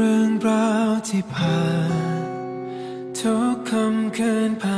เรื่องราวที่ผ่านทุกคำเคินผ่าน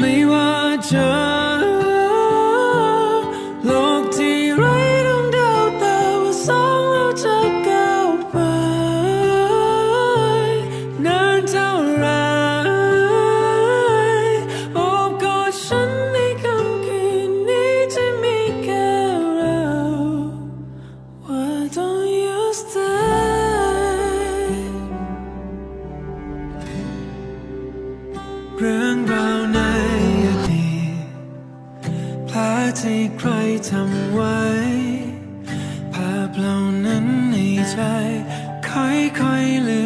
没ม่ ให้ใครทำไว้ ภาพเหล่านั้นในใจค่อยๆลืม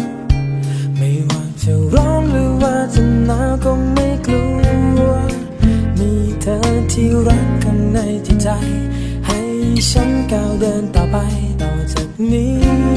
ที่รักกันในที่ใจ ให้ฉันก้าวเดินต่อไปต่อจากนี้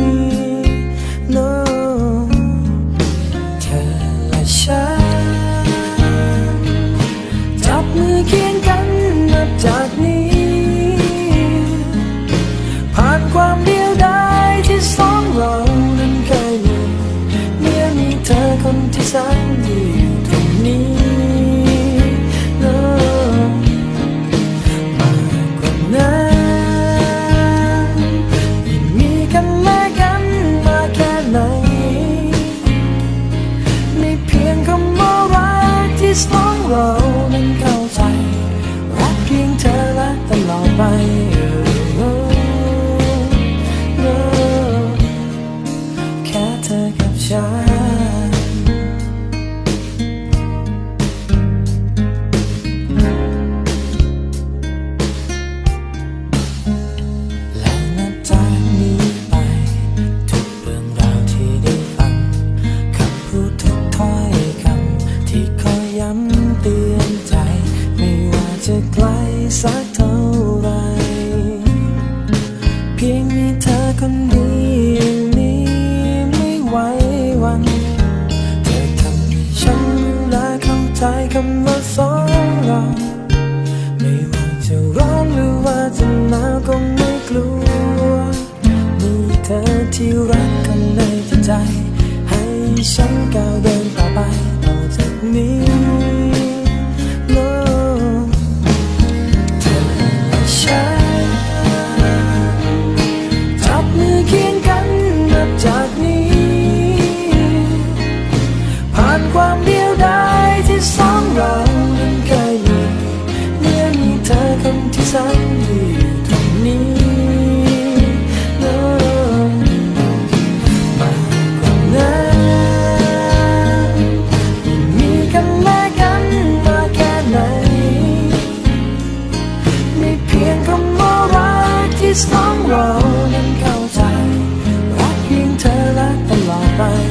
Bye.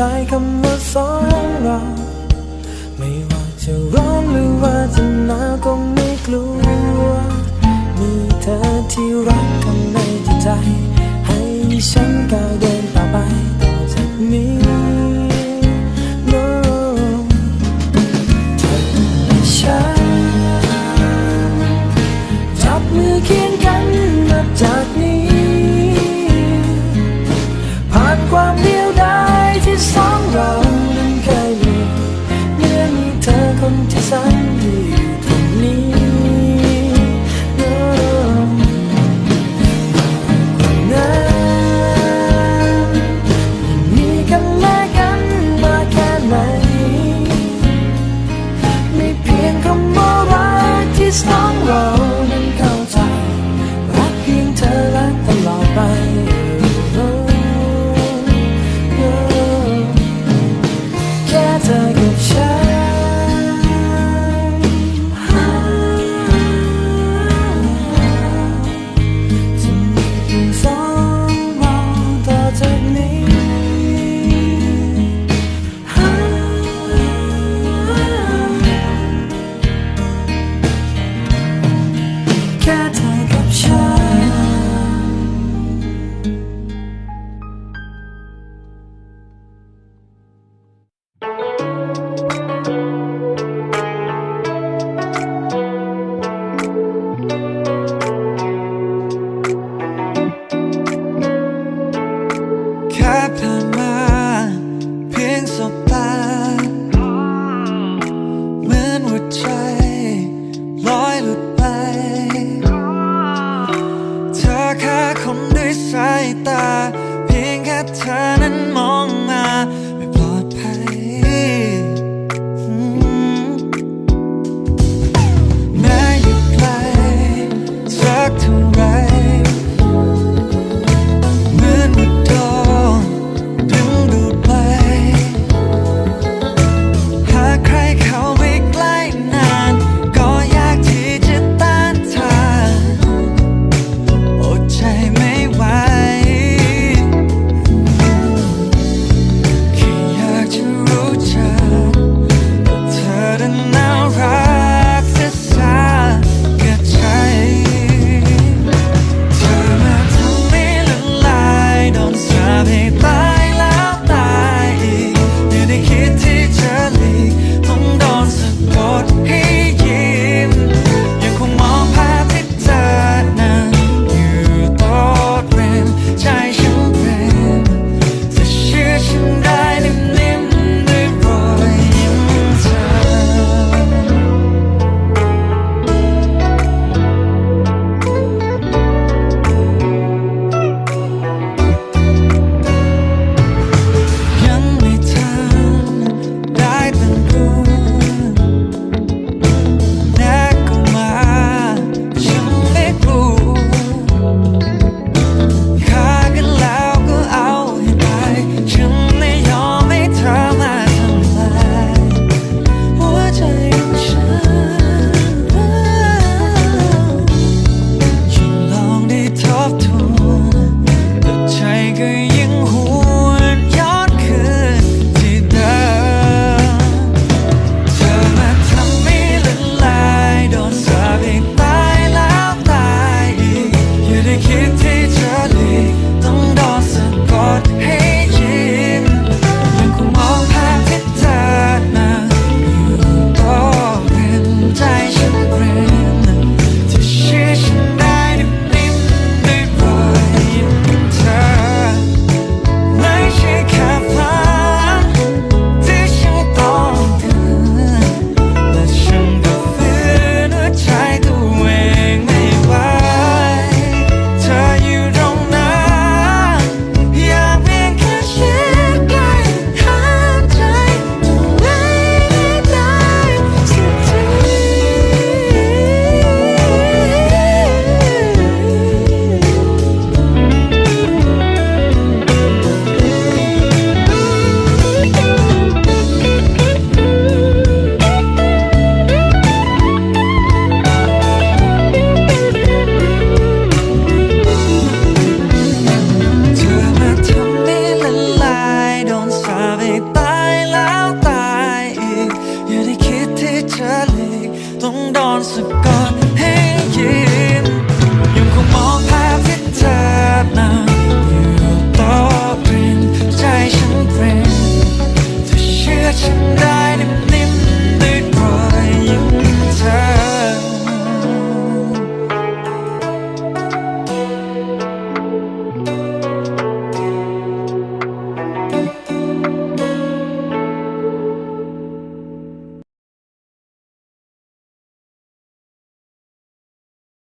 ใจคำว่าสองเรา ไม่ว่าจะร้อนหรือว่าจะหนาวก็ไม่กลัว มีเธอที่รักข้างในจิตใจ ให้ฉันก้าวเดินต่อไปต่อจากนี้